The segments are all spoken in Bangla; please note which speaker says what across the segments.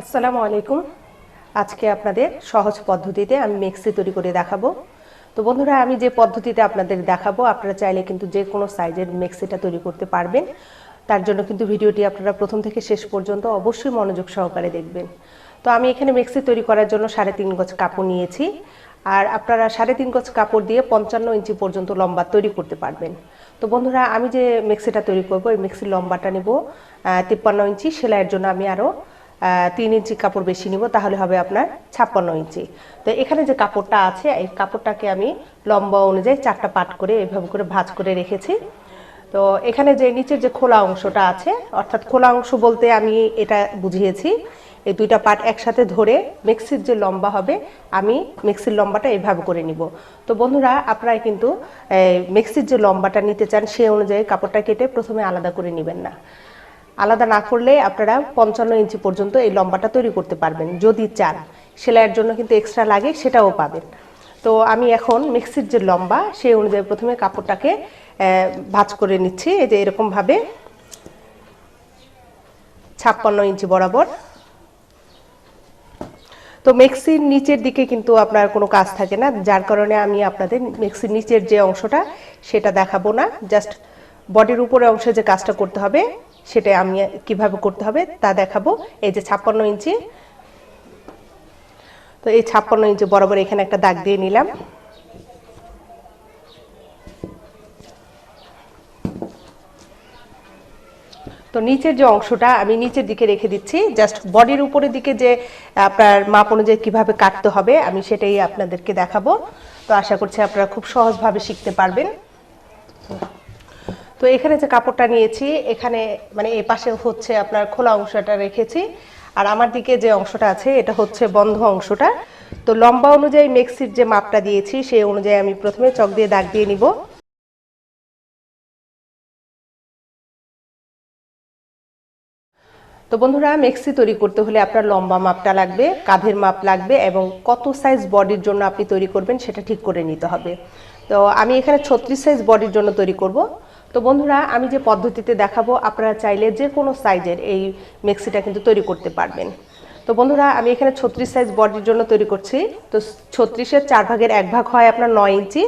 Speaker 1: আসসালামু আলাইকুম। আজকে আপনাদের সহজ পদ্ধতিতে আমি মিক্সি তৈরি করে দেখাবো। তো বন্ধুরা, আমি যে পদ্ধতিতে আপনাদের দেখাবো, আপনারা চাইলে কিন্তু যে কোনো সাইজের মিক্সিটা তৈরি করতে পারবেন। তার জন্য কিন্তু ভিডিওটি আপনারা প্রথম থেকে শেষ পর্যন্ত অবশ্যই মনোযোগ সহকারে দেখবেন। তো আমি এখানে মিক্সি তৈরি করার জন্য সাড়ে তিন গজ কাপড় নিয়েছি। আর আপনারা সাড়ে তিন গজ কাপড় দিয়ে পঞ্চান্ন ইঞ্চি পর্যন্ত লম্বা তৈরি করতে পারবেন। তো বন্ধুরা, আমি যে মিক্সিটা তৈরি করব, এই মিক্সির লম্বাটা নেব তিপ্পান্ন ইঞ্চি। সেলাইয়ের জন্য আমি আরও তিন ইঞ্চি কাপড় বেশি নিব, তাহলে হবে আপনার ছাপ্পান্ন ইঞ্চি। তো এখানে যে কাপড়টা আছে, এই কাপড়টাকে আমি লম্বা অনুযায়ী চারটা পাট করে এভাবে করে ভাঁজ করে রেখেছি। তো এখানে যে নিচের যে খোলা অংশটা আছে, অর্থাৎ খোলা অংশ বলতে আমি এটা বুঝিয়েছি, এই দুইটা পাট একসাথে ধরে মিক্সির যে লম্বা হবে, আমি মিক্সির লম্বাটা এভাবে করে নিব। তো বন্ধুরা, আপনারা কিন্তু মিক্সির যে লম্বাটা নিতে চান সেই অনুযায়ী কাপড়টা কেটে প্রথমে আলাদা করে নেবেন না। আলাদা না করলে আপনারা পঞ্চান্ন ইঞ্চি পর্যন্ত এই লম্বাটা তৈরি করতে পারবেন, যদি চান। সেলাইয়ের জন্য কিন্তু এক্সট্রা লাগে, সেটাও পাবেন। তো আমি এখন মিক্সির যে লম্বা, সেই অনুযায়ী প্রথমে কাপড়টাকে ভাঁজ করে নিচ্ছি। এই যে এরকমভাবে ছাপ্পান্ন ইঞ্চি বরাবর। তো মিক্সির নিচের দিকে কিন্তু আপনার কোনো কাজ থাকে না, যার কারণে আমি আপনাদের মিক্সির নিচের যে অংশটা, সেটা দেখাবো না। জাস্ট বডির উপরে অংশে যে কাজটা করতে হবে সেটা আমি কীভাবে করতে হবে তা দেখাবো। এই যে ছাপ্পান্ন ইঞ্চি। তো এই ছাপ্পান্ন ইঞ্চি বরাবর এখানে একটা দাগ দিয়ে নিলাম। তো নিচের যে অংশটা আমি নিচের দিকে রেখে দিচ্ছি। জাস্ট বডির উপরের দিকে যে আপনার মাপ অনুযায়ী কীভাবে কাটতে হবে, আমি সেটাই আপনাদেরকে দেখাবো। তো আশা করছি আপনারা খুব সহজভাবে শিখতে পারবেন। তো এখানে যে কাপড়টা নিয়েছি, এখানে মানে এই পাশে হচ্ছে আপনার খোলা অংশটা রেখেছি। আর আমার দিকে যে অংশটা আছে, এটা হচ্ছে বন্ধ অংশটা। তো লম্বা অনুযায়ী মেক্সির যে মাপটা দিয়েছি, সেই অনুযায়ী আমি প্রথমে চক দিয়ে দাগ দিয়ে নিব। তো বন্ধুরা, মেক্সি তৈরি করতে হলে আপনার লম্বা মাপটা লাগবে, কাঁধের মাপ লাগবে এবং কত সাইজ বডির জন্য আপনি তৈরি করবেন সেটা ঠিক করে নিতে হবে। তো আমি এখানে ছত্রিশ সাইজ বডির জন্য তৈরি করব। তো বন্ধুরা, আমি যে পদ্ধতিতে দেখাবো, আপনারা চাইলে যে কোনো সাইজের এই মেক্সিটা কিন্তু তৈরি করতে পারবেন। তো বন্ধুরা, আমি এখানে ছত্রিশ সাইজ বডির জন্য তৈরি করছি। তো ছত্রিশের চার ভাগের এক ভাগ হয় আপনার নয় ইঞ্চি।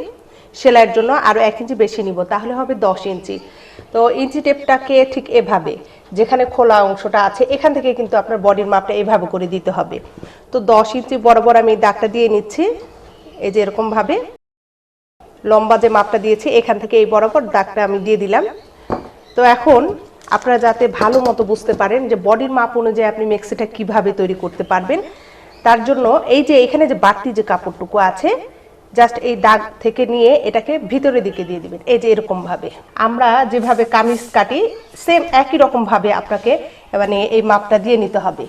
Speaker 1: সেলাইয়ের জন্য আরও এক ইঞ্চি বেশি নিব, তাহলে হবে দশ ইঞ্চি। তো ইঞ্চি টেপটাকে ঠিক এভাবে, যেখানে খোলা অংশটা আছে, এখান থেকে কিন্তু আপনার বডির মাপটা এভাবে করে দিতে হবে। তো দশ ইঞ্চি বরাবর আমি দাগটা দিয়ে নিচ্ছি, এই যে এরকমভাবে। লম্বা যে মাপটা দিয়েছি, এখান থেকে এই বরাবর দাগটা আমি দিয়ে দিলাম। তো এখন আপনারা যাতে ভালো মতো বুঝতে পারেন যে বডির মাপ অনুযায়ী আপনি মেক্সিটা কীভাবে তৈরি করতে পারবেন, তার জন্য এই যে এখানে যে বাড়তি যে কাপড়টুকু আছে জাস্ট এই দাগ থেকে নিয়ে এটাকে ভিতরের দিকে দিয়ে দিবেন। এই যে এরকম ভাবে আমরা যেভাবে কামিজ কাটি সেম একই রকম ভাবে আপনাকে মানে এই মাপটা দিয়ে নিতে হবে।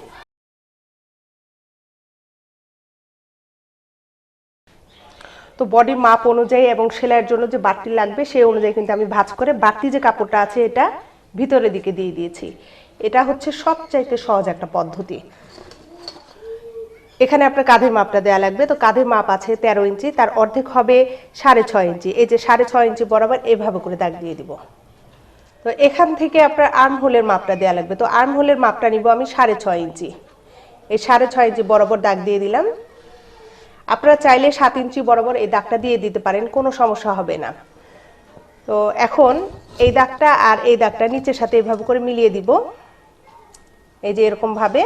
Speaker 1: তো বডির মাপ অনুযায়ী এবং সেলাইয়ের জন্য যে বাড়তি লাগবে, সেই অনুযায়ী কিন্তু আমি ভাজ করে বাড়তি যে কাপড়টা আছে, এটা ভিতরের দিকে দিয়ে দিয়েছি। এটা হচ্ছে সবচাইতে সহজ একটা পদ্ধতি। এখানে আপনার কাঁধের মাপটা দেওয়া লাগবে। তো কাঁধের মাপ আছে তেরো ইঞ্চি, তার অর্ধেক হবে সাড়ে ছয় ইঞ্চি। এই যে সাড়ে ছয় ইঞ্চি বরাবর এভাবে করে দাগ দিয়ে দিব। তো এখান থেকে আপনার আর্ম হোলের মাপটা দেওয়া লাগবে। তো আর্ম হোলের মাপটা নিব আমি সাড়ে ছয় ইঞ্চি। এই সাড়ে ছয় ইঞ্চি বরাবর দাগ দিয়ে দিলাম। আপনারা চাইলে সাত ইঞ্চি বরাবর এই দাগটা দিয়ে দিতে পারেন, কোনো সমস্যা হবে না। তো এখন এই দাগটা আর এই দাগটা নিচের সাথে এভাবে করে মিলিয়ে দিব। এই যে এরকম ভাবে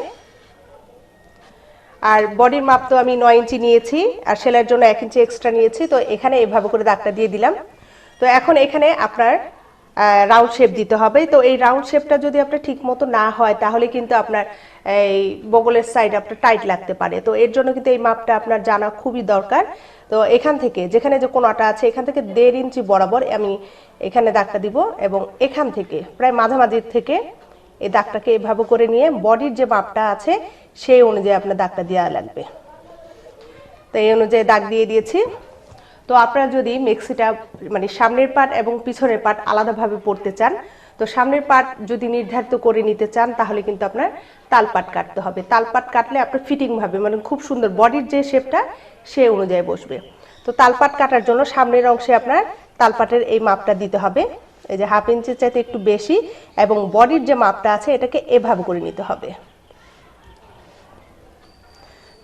Speaker 1: আর বডির মাপ তো আমি নয় ইঞ্চি নিয়েছি, আর সেলাইয়ের জন্য এক ইঞ্চি এক্সট্রা নিয়েছি, তো এখানে এভাবে করে দাগটা দিয়ে দিলাম। তো এখন এখানে আপনার রাউন্ড শেপ দিতে হবে। তো এই রাউন্ড শেপটা যদি আপনার ঠিক মতো না হয়, তাহলে কিন্তু আপনার, এই বগলের সাইড আপনার টাইট লাগতে পারে। তো এর জন্য কিন্তু এই মাপটা আপনার জানা খুবই দরকার। তো এখান থেকে, যেখানে যে কোনাটা আছে, এখান থেকে দেড় ইঞ্চি বরাবর আমি এখানে দাগটা দিব এবং এখান থেকে, প্রায় মাঝামাঝির থেকে এই দাগটাকে এভাবে করে নিয়ে বডির যে মাপটা আছে, সেই অনুযায়ী আপনার দাগটা দেওয়া লাগবে। তো এই অনুযায়ী দাগ দিয়ে দিয়েছি। তো আপনারা যদি মেক্সিটা মানে সামনের পাট এবং পিছনের পাট আলাদাভাবে পড়তে চান, তো সামনের পাট যদি নির্ধারিত করে নিতে চান, তাহলে কিন্তু আপনার তালপাট কাটতে হবে। তালপাট কাটলে আপনার ফিটিংভাবে মানে খুব সুন্দর বডির যে শেপটা সে অনুযায়ী বসবে। তো তালপাট কাটার জন্য সামনের অংশে আপনার তালপাটের এই মাপটা দিতে হবে। এই যে হাফ ইঞ্চির চাইতে একটু বেশি এবং বডির যে মাপটা আছে, এটাকে এভাবে করে নিতে হবে।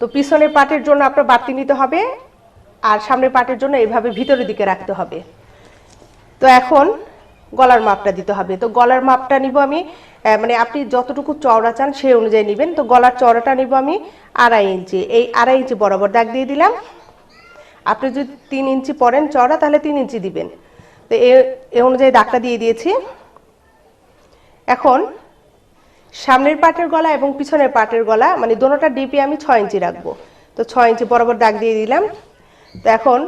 Speaker 1: তো পিছনের পাটের জন্য আপনার বাড়তি নিতে হবে। আর সামনের পাটের জন্য এইভাবে ভিতরের দিকে রাখতে হবে। তো এখন গলার মাপটা দিতে হবে। তো গলার মাপটা নিব আমি মানে আপনি যতটুকু চওড়া চান সেই অনুযায়ী নেবেন। তো গলার চওড়াটা নিব আমি আড়াই ইঞ্চি। এই আড়াই ইঞ্চি বরাবর দাগ দিয়ে দিলাম। আপনি যদি তিন ইঞ্চি পরেন চওড়া, তাহলে তিন ইঞ্চি দিবেন। তো এ অনুযায়ী দাগটা দিয়ে দিয়েছি। এখন সামনের পাটের গলা এবং পিছনের পাটের গলা মানে দোনোটা ডিপে আমি ছয় ইঞ্চি রাখব। তো ছয় ইঞ্চি বরাবর দাগ দিয়ে দিলাম। এখন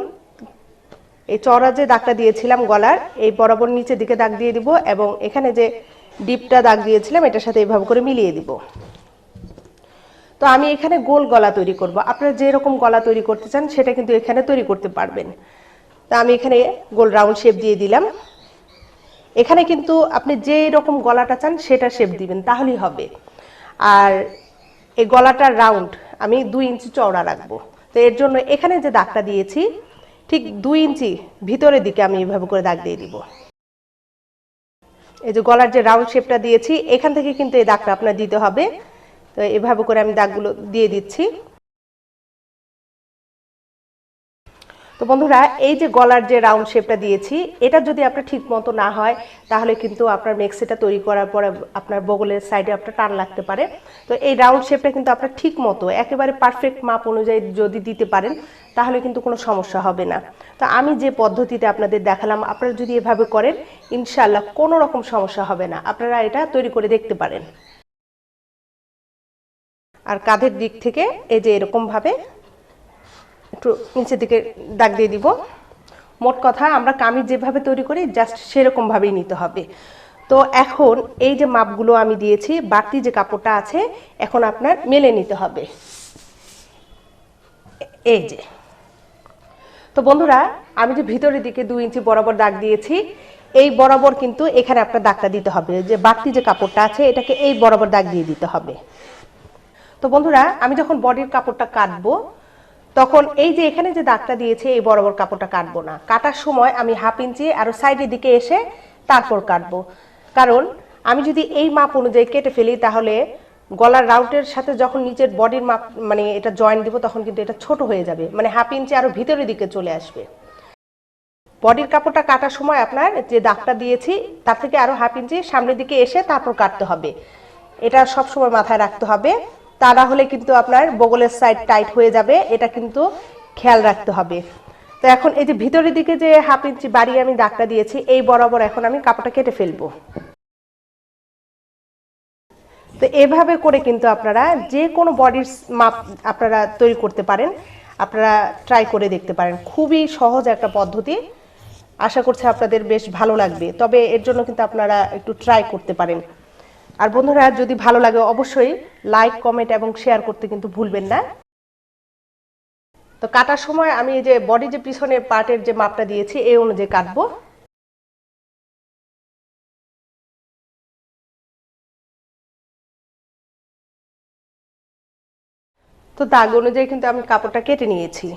Speaker 1: এই চড়া যে দাগটা দিয়েছিলাম গলার, এই বরাবর নিচের দিকে দাগ দিয়ে দিব এবং এখানে যে ডিপটা দাগ দিয়েছিলাম, এটার সাথে এইভাবে করে মিলিয়ে দিব। তো আমি এখানে গোল গলা তৈরি করব। আপনারা যে রকম গলা তৈরি করতে চান, সেটা কিন্তু এখানে তৈরি করতে পারবেন। তো আমি এখানে গোল রাউন্ড শেপ দিয়ে দিলাম। এখানে কিন্তু আপনি যে রকম গলাটা চান, সেটা শেপ দিবেন, তাহলেই হবে। আর এই গলাটা রাউন্ড আমি দুই ইঞ্চি চওড়া রাখব। তো এর জন্য এখানে যে দাগটা দিয়েছি, ঠিক দুই ইঞ্চি ভিতরের দিকে আমি এভাবে করে দাগ দিয়ে দিব। এই যে গলার যে রাউন্ড শেপটা দিয়েছি, এখান থেকে কিন্তু এই দাগটা আপনার দিতে হবে। তো এভাবে করে আমি দাগগুলো দিয়ে দিচ্ছি। তো বন্ধুরা, এই যে গলার যে রাউন্ড শেপটা দিয়েছি, এটা যদি আপনার ঠিক মতো না হয়, তাহলে কিন্তু আপনার মেক্সিটা তৈরি করার পরে আপনার বগলের সাইডে আপনার টান লাগতে পারে। তো এই রাউন্ড শেপটা কিন্তু আপনার ঠিক মতো, একেবারে পারফেক্ট মাপ অনুযায়ী যদি দিতে পারেন, তাহলে কিন্তু কোনো সমস্যা হবে না। তো আমি যে পদ্ধতিতে আপনাদের দেখালাম, আপনারা যদি এভাবে করেন ইনশাল্লাহ কোনো রকম সমস্যা হবে না। আপনারা এটা তৈরি করে দেখতে পারেন। আর কাঁধের দিক থেকে এই যে এরকমভাবে একটু নিচের দিকে দাগ দিয়ে দিব। মোট কথা আমরা কামিজ যেভাবে তৈরি করি জাস্ট সেরকমভাবেই নিতে হবে। তো এখন এই যে মাপগুলো আমি দিয়েছি, বাড়তি যে কাপড়টা আছে, এখন আপনার মেলে নিতে হবে। এই যে। তো বন্ধুরা, আমি যে ভিতরের দিকে দুই ইঞ্চি বরাবর দাগ দিয়েছি, এই বরাবর কিন্তু এখানে আপনার দাগটা দিতে হবে। যে বাড়তি যে কাপড়টা আছে, এটাকে এই বরাবর দাগ দিয়ে দিতে হবে। তো বন্ধুরা, আমি যখন বডির কাপড়টা কাটবো তখন এই যে এখানে যে দাগটা দিয়েছে, এই বরাবর কাপড়টা কাটবো না। কাটার সময় আমি হাফ ইঞ্চি আরও সাইডের দিকে এসে তারপর কাটবো। কারণ আমি যদি এই মাপ অনুযায়ী কেটে ফেলি, তাহলে গলার রাউটের সাথে যখন নিচের বডির মাপ মানে এটা জয়েন দিব, তখন কিন্তু এটা ছোট হয়ে যাবে। মানে হাফ ইঞ্চি আরও ভিতরের দিকে চলে আসবে। বডির কাপড়টা কাটার সময় আপনার যে দাগটা দিয়েছি, তার থেকে আরও হাফ ইঞ্চি সামনের দিকে এসে তারপর কাটতে হবে। এটা সব সময় মাথায় রাখতে হবে। তা না হলে কিন্তু আপনার বগলের সাইড টাইট হয়ে যাবে, এটা কিন্তু খেয়াল রাখতে হবে। তো এখন এই যে ভিতরের দিকে যে হাফ ইঞ্চি বাড়িয়ে আমি দাগটা দিয়েছি, এই বরাবর এখন আমি কাপড়টা কেটে ফেলব। তো এভাবে করে কিন্তু আপনারা যে কোনো বডির মাপ আপনারা তৈরি করতে পারেন, আপনারা ট্রাই করে দেখতে পারেন। খুবই সহজ একটা পদ্ধতি, আশা করছি আপনাদের বেশ ভালো লাগবে। তবে এর জন্য কিন্তু আপনারা একটু ট্রাই করতে পারেন। আর বন্ধুরা, যদি ভালো লাগে অবশ্যই লাইক কমেন্ট এবং শেয়ার করতে কিন্তু ভুলবেন না। তো কাটার সময় আমি এই যে বডি যে পিছনের পার্টের যে মাপটা দিয়েছি, এই অনুযায়ী কাটবো। তো দাগ অনুযায়ী কিন্তু আমি কাপড়টা কেটে নিয়েছি।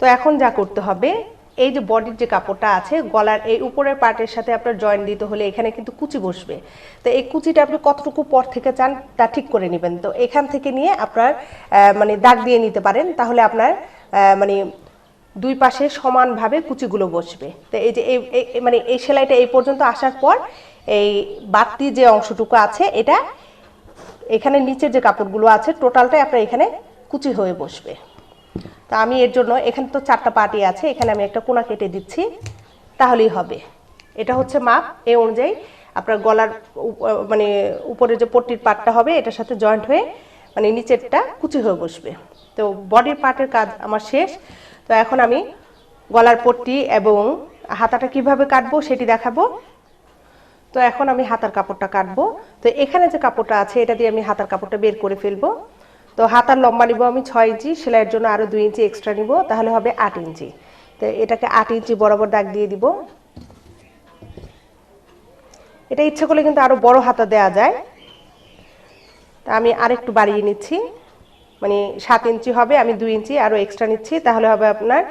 Speaker 1: তো এখন যা করতে হবে এই যে বডির যে কাপড়টা আছে, গলার এই উপরের পার্টের সাথে আপনার জয়েন্ট দিতে হলে এখানে কিন্তু কুচি বসবে। তো এই কুচিটা আপনি কতটুকু পর থেকে চান, তা ঠিক করে নেবেন। তো এখান থেকে নিয়ে আপনার মানে দাগ দিয়ে নিতে পারেন, তাহলে আপনার মানে দুই পাশে সমানভাবে কুচিগুলো বসবে। তো এই যে এই মানে এই সেলাইটা এই পর্যন্ত আসার পর এই বাড়তি যে অংশটুকু আছে, এটা এখানে নিচের যে কাপড়গুলো আছে, টোটালটাই আপনার এখানে কুচি হয়ে বসবে। তা আমি এর জন্য এখানে তো চারটা পাটি আছে, এখানে আমি একটা কোনা কেটে দিচ্ছি, তাহলেই হবে। এটা হচ্ছে মাপ এই অনুযায়ী আপনার গলার মানে উপরে যে পট্টির পাটটা হবে, এটার সাথে জয়েন্ট হয়ে মানে নিচেরটা কুচি হয়ে বসবে। তো বডির পার্টের কাজ আমার শেষ। তো এখন আমি গলার পট্টি এবং হাতাটা কীভাবে কাটবো সেটি দেখাবো। তো এখন আমি হাতার কাপড়টা কাটবো। তো এখানে যে কাপড়টা আছে, এটা দিয়ে আমি হাতার কাপড়টা বের করে ফেলব। তো হাতার লম্বা নিব আমি ছয় ইঞ্চি, সেলাইয়ের জন্য আরও দুই ইঞ্চি এক্সট্রা নিব, তাহলে হবে আট ইঞ্চি। তো এটাকে আট ইঞ্চি বরাবর দাগ দিয়ে দিব। এটা ইচ্ছে করলে কিন্তু আরও বড় হাতা দেয়া যায়। তা আমি আরেকটু বাড়িয়ে নিচ্ছি। মানে সাত ইঞ্চি হবে, আমি দুই ইঞ্চি আরও এক্সট্রা নিচ্ছি, তাহলে হবে আপনার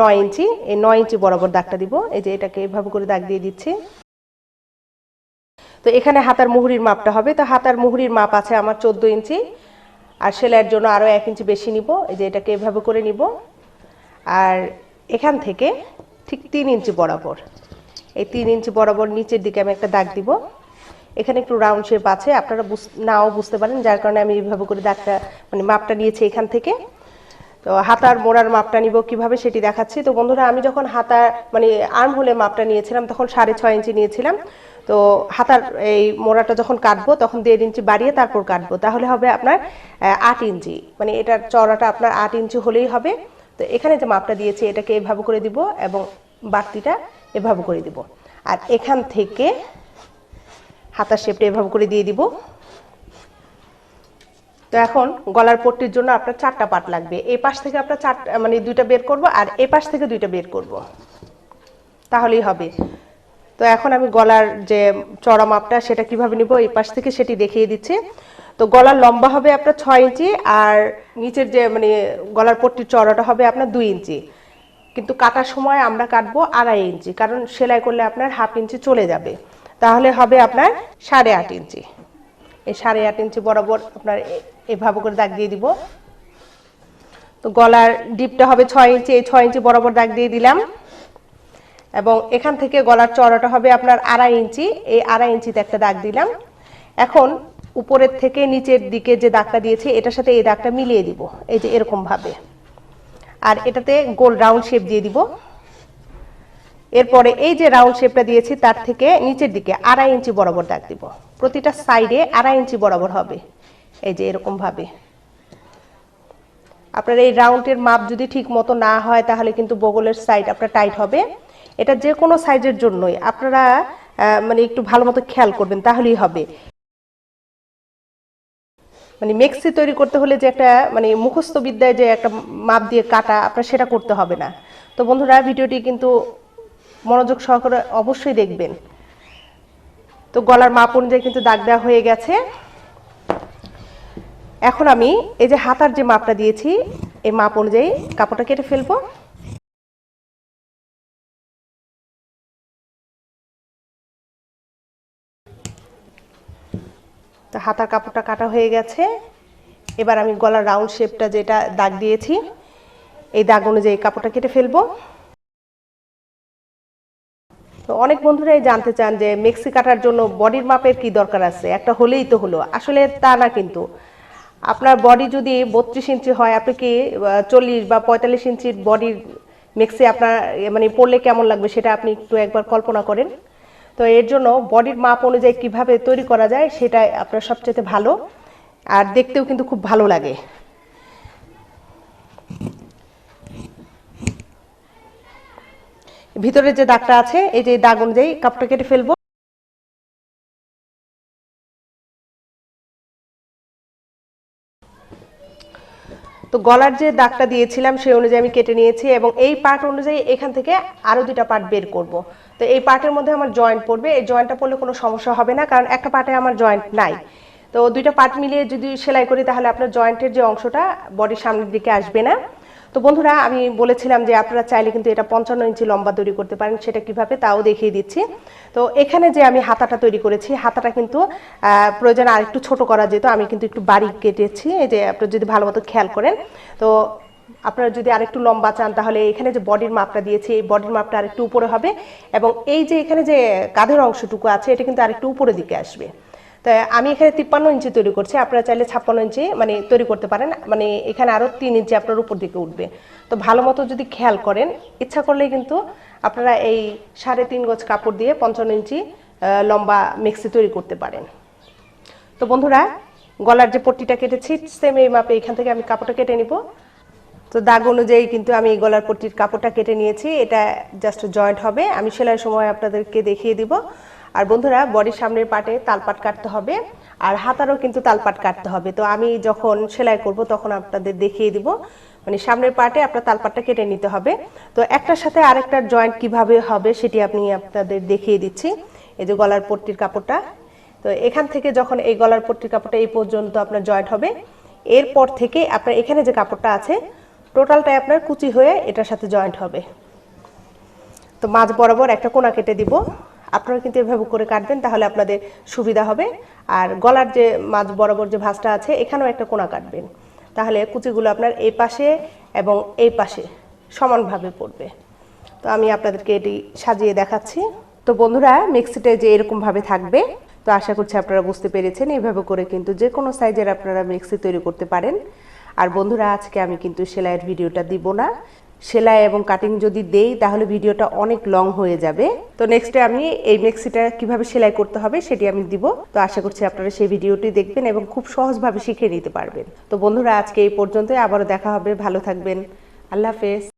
Speaker 1: নয় ইঞ্চি। এই নয় ইঞ্চি বরাবর দাগটা দিব। এই যে এটাকে এইভাবে করে দাগ দিয়ে দিচ্ছি। তো এখানে হাতার মুহুরির মাপটা হবে। তো হাতার মুহুরির মাপ আছে আমার চোদ্দ ইঞ্চি। আর সেলাইয়ের জন্য আরও এক ইঞ্চি বেশি নিব, এই যে এটাকে এভাবে করে নিব। আর এখান থেকে ঠিক তিন ইঞ্চি বরাবর, এই তিন ইঞ্চি বরাবর নিচের দিকে আমি একটা দাগ দিব। এখানে একটু রাউন্ড শেপ আছে, আপনারা নাও বুঝতে পারেন, যার কারণে আমি এইভাবে করে দাগটা মানে মাপটা নিয়েছি এখান থেকে। তো হাতার মোড়ার মাপটা নিব, কীভাবে সেটি দেখাচ্ছি। তো বন্ধুরা, আমি যখন হাতার মানে আর্ম হলে মাপটা নিয়েছিলাম, তখন সাড়ে ছয় ইঞ্চি নিয়েছিলাম। তো হাতার এই মোড়াটা যখন কাটবো, তখন দেড় ইঞ্চি বাড়িয়ে তারপর কাটবো। তাহলে হবে আপনার আট ইঞ্চি। মানে এটার চওড়াটা আপনার আট ইঞ্চি হলেই হবে। তো এখানে যে মাপটা দিয়েছি, এটাকে এভাবে করে দিব এবং বাড়তিটা এভাবে করে দিব। আর এখান থেকে হাতার শেপটা এভাবে করে দিয়ে দিব। তো এখন গলার পট্টির জন্য আপনার চারটা পাট লাগবে। এই পাশ থেকে আপনার চারটা মানে দুইটা বের করব আর এই পাশ থেকে দুইটা বের করব। তাহলেই হবে। তো এখন আমি গলার যে চড়া মাপটা, সেটা কীভাবে নিব এই পাশ থেকে সেটি দেখিয়ে দিচ্ছি। তো গলার লম্বা হবে আপনার ছয় ইঞ্চি আর নিচের যে মানে গলার পট্টির চড়াটা হবে আপনার দুই ইঞ্চি। কিন্তু কাটার সময় আমরা কাটবো আড়াই ইঞ্চি, কারণ সেলাই করলে আপনার হাফ ইঞ্চি চলে যাবে। তাহলে হবে আপনার সাড়ে আট ইঞ্চি। এই সাড়ে আট ইঞ্চি বরাবর আপনার এভাবে করে দাগ দিয়ে দিব। তো গলার ডিপটা হবে ছয় ইঞ্চি, এই ছয় ইঞ্চি বরাবর দাগ দিয়ে দিলাম। এবং এখান থেকে গলার চড়াটা হবে আপনার আড়াই ইঞ্চি। এই আড়াই ইঞ্চিতে একটা দাগ দিলাম। এখন উপরের থেকে নিচের দিকে যে দাগটা দিয়েছি, এটার সাথে এই দাগটা মিলিয়ে দিব। এই যে এরকম ভাবে। আর এটাতে গোল রাউন্ড শেপ দিয়ে দিব। এরপরে এই যে রাউন্ড শেপটা দিয়েছি, তার থেকে নিচের দিকে আড়াই ইঞ্চি বরাবর দাগ দিব। প্রতিটা সাইডে আড়াই ইঞ্চি বরাবর হবে। এই যে এরকম ভাবে। আপনার এই রাউন্ডের মাপ যদি ঠিক মতো না হয়, তাহলে কিন্তু বগলের সাইড আপনার টাইট হবে। এটা যে কোনো সাইজের জন্যই। আপনারা মানে একটু ভালো মতো খেয়াল করবেন, তাহলেই হবে। মানে মেক্সি তৈরি করতে হলে যে একটা মানে মুখস্থ বিদ্যায় যে একটা মাপ দিয়ে কাটা, আপনার সেটা করতে হবে না। তো বন্ধুরা, ভিডিওটি কিন্তু মনোযোগ সহকারে অবশ্যই দেখবেন। তো গলার মাপ অনুযায়ী কিন্তু দাগ দেওয়া হয়ে গেছে। এখন আমি এই যে হাতার যে মাপটা দিয়েছি, এই মাপ অনুযায়ী কাপড়টা কেটে ফেলব। হাতার কাপড়টা কাটা হয়ে গেছে। এবার আমি গলার রাউন্ড শেপটা যেটা দাগ দিয়েছি, এই দাগ অনুযায়ী কাপড়টা কেটে ফেলব। তো অনেক বন্ধুরাই জানতে চান যে মেক্সি কাটার জন্য বডির মাপের কি দরকার আছে? একটা হলেই তো হলো। আসলে তা না কিন্তু। আপনার বডি যদি বত্রিশ ইঞ্চি হয়, আপনি কি চল্লিশ বা পঁয়তাল্লিশ ইঞ্চির বডির মেক্সি আপনার মানে পড়লে কেমন লাগবে সেটা আপনি একটু একবার কল্পনা করেন। তো এর জন্য বডির মাপ অনুযায়ী কীভাবে তৈরি করা যায় সেটা আপনার সবচেয়ে ভালো। আর দেখতেও কিন্তু খুব ভালো লাগে। ভিতরে যে দাগটা আছে, এই যে দাগ অনুযায়ী কাপটা কেটে ফেলব। তো গলার যে দাগটা দিয়েছিলাম, সেই অনুযায়ী আমি কেটে নিয়েছি এবং এই পার্ট অনুযায়ী এখান থেকে আরও দুটা পার্ট বের করব। তো এই পার্টের মধ্যে আমার জয়েন্ট পড়বে। এই জয়েন্টটা পড়লে কোনো সমস্যা হবে না, কারণ একটা পার্টে আমার জয়েন্ট নাই। তো দুইটা পার্ট মিলিয়ে যদি সেলাই করি, তাহলে আপনার জয়েন্টের যে অংশটা বডির সামনের দিকে আসবে না। তো বন্ধুরা, আমি বলেছিলাম যে আপনারা চাইলে কিন্তু এটা পঞ্চান্ন ইঞ্চি লম্বা তৈরি করতে পারেন, সেটা কীভাবে তাও দেখিয়ে দিচ্ছি। তো এখানে যে আমি হাতাটা তৈরি করেছি, হাতাটা কিন্তু প্রয়োজন প্রয়োজনে আরেকটু ছোট করা যেত আমি কিন্তু একটু বাড়ি কেটেছি, এই যে আপনারা যদি ভালো মতো খেয়াল করেন। তো আপনারা যদি আরেকটু লম্বা চান, তাহলে এখানে যে বডির মাপটা দিয়েছি, এই বডির মাপটা আরেকটু উপরে হবে এবং এই যে এখানে যে কাঁধের অংশটুকু আছে, এটা কিন্তু আরেকটু উপরের দিকে আসবে। তো আমি এখানে তিপ্পান্ন ইঞ্চি তৈরি করছি। আপনারা চাইলে ছাপ্পান্ন ইঞ্চি মানে তৈরি করতে পারেন। মানে এখানে আরও তিন ইঞ্চি আপনার উপর দিকে উঠবে। তো ভালো মতো যদি খেয়াল করেন, ইচ্ছা করলে কিন্তু আপনারা এই সাড়ে তিন গজ কাপড় দিয়ে পঞ্চান্ন ইঞ্চি লম্বা মিক্সি তৈরি করতে পারেন। তো বন্ধুরা, গলার যে পট্টিটা কেটেছি সেম এই মাপে এখান থেকে আমি কাপড়টা কেটে নিব। তো দাগ অনুযায়ী কিন্তু আমি গলার পট্টির কাপড়টা কেটে নিয়েছি। এটা জাস্ট জয়েন্ট হবে। আমি সেলাইয়ের সময় আপনাদেরকে দেখিয়ে দিব। আর বন্ধুরা, বডির সামনের পাটে তালপাট কাটতে হবে আর হাতারও কিন্তু তালপাট কাটতে হবে। তো আমি যখন সেলাই করব তখন আপনাদের দেখিয়ে দিব। মানে সামনের পাটে আপনার তালপাটটা কেটে নিতে হবে। তো একটার সাথে আরেকটার জয়েন্ট কীভাবে হবে সেটি আপনি আপনাদের দেখিয়ে দিচ্ছি। এই যে গলার পট্টির কাপড়টা। তো এখান থেকে যখন এই গলার পট্টির কাপড়টা এই পর্যন্ত আপনার জয়েন্ট হবে, এরপর থেকে আপনার এখানে যে কাপড়টা আছে, টোটালটাই আপনার কুচি হয়ে এটার সাথে জয়েন্ট হবে। তো মাঝ বরাবর একটা কোনা কেটে দিব। আপনারা কিন্তু এভাবে করে কাটবেন, তাহলে আপনাদের সুবিধা হবে। আর গলার যে মাঝ বরাবর যে ভাঁজটা আছে, এখানেও একটা কোনা কাটবেন। তাহলে কুচিগুলো আপনার এই পাশে এবং এই পাশে সমানভাবে পড়বে। তো আমি আপনাদেরকে এটি সাজিয়ে দেখাচ্ছি। তো বন্ধুরা, মিক্সিতে যে এরকমভাবে থাকবে, তো আশা করছি আপনারা বুঝতে পেরেছেন। এইভাবে করে কিন্তু যে কোনো সাইজের আপনারা মিক্সি তৈরি করতে পারেন। আর বন্ধুরা, আজকে আমি কিন্তু সেলাইয়ের ভিডিওটা দিব না। সেলাই এবং কাটিং যদি দেই, তাহলে ভিডিওটা অনেক লং হয়ে যাবে। তো নেক্সটে আমি এই মেক্সিটা কীভাবে সেলাই করতে হবে সেটি আমি দিব। তো আশা করছি আপনারা সেই ভিডিওটি দেখবেন এবং খুব সহজভাবে শিখে নিতে পারবেন। তো বন্ধুরা, আজকে এই পর্যন্তই। আবারও দেখা হবে। ভালো থাকবেন। আল্লাহ হাফেজ।